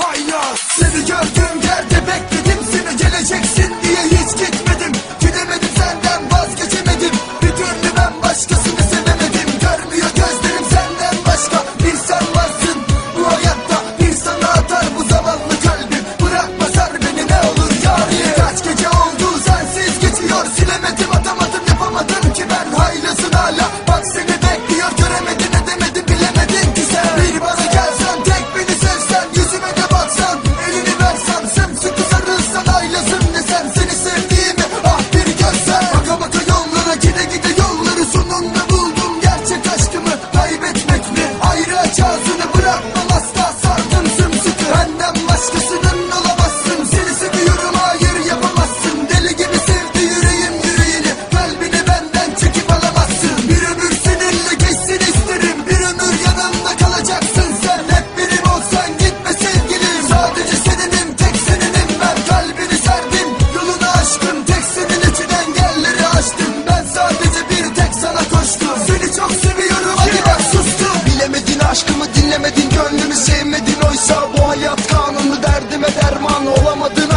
Haynaz Seni gördüm yerde bekledim.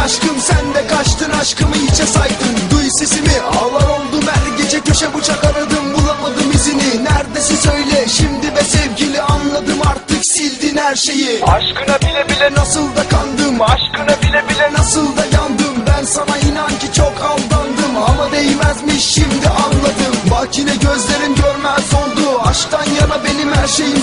şaşkın sen de kaçtın aşkımı içe saydın. Duy sesimi ağlar oldum her gece köşe bıçak aradım bulamadım izini. Neredesin söyle şimdi be sevgili anladım artık sildin her şeyi. Aşkına bile bile nasıl da kandım. Aşkına bile bile nasıl da yandım. Ben sana inan ki çok aldandım. Ama değmezmiş şimdi anladım. Bak yine gözlerim görmez oldu. Aşktan yana benim her şeyim